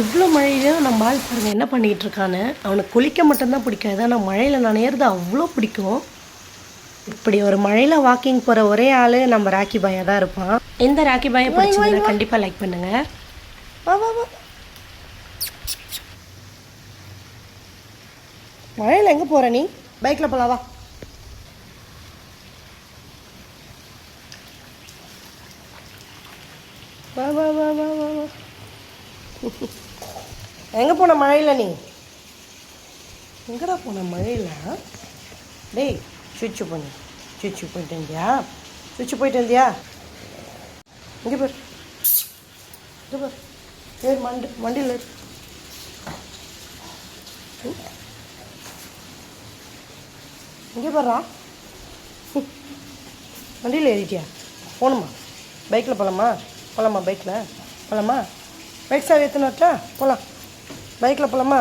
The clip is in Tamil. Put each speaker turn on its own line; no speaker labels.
இவ்வளோ மழையிலும் நம்ம ஆள் பாருங்க என்ன பண்ணிகிட்டு இருக்கான்னு அவனுக்கு குளிக்க மட்டும்தான் பிடிக்காது ஆனால் மழையில் நனையிறது அவ்வளோ பிடிக்கும். இப்படி ஒரு மழையில் வாக்கிங் போகிற ஒரே ஆள் நம்ம ராக்கி பாயாக தான் இருப்பான். இந்த ராக்கி பாயை பிடிச்சதுன்னா கண்டிப்பாக லைக் பண்ணுங்கள்
வா வா வா. மழையில் எங்கே போகிற நீ? பைக்கில் போகலாம் வா வா. வா வா வா வா வா. எங்கே போன மழையில் நீ? எங்கடா போன மழையில்? டேய் சுவிட்சு பண்ணு சுவிட்சு போயிட்டு இருந்தியா சுவிட்சு போயிட்டு இருந்தியா இங்கே பேர். இங்கே பேர். பேர் மண்டு மண்டியில் இங்கே பாருடா வண்டியில் ஏறிட்டியா? போகணுமா பைக்கில் போகலாமா போகலாமா பைக்கில் போகலாமா பைக் சாவி எத்தனை வரட்டா போகலாம் பைக்கில் போகலாமா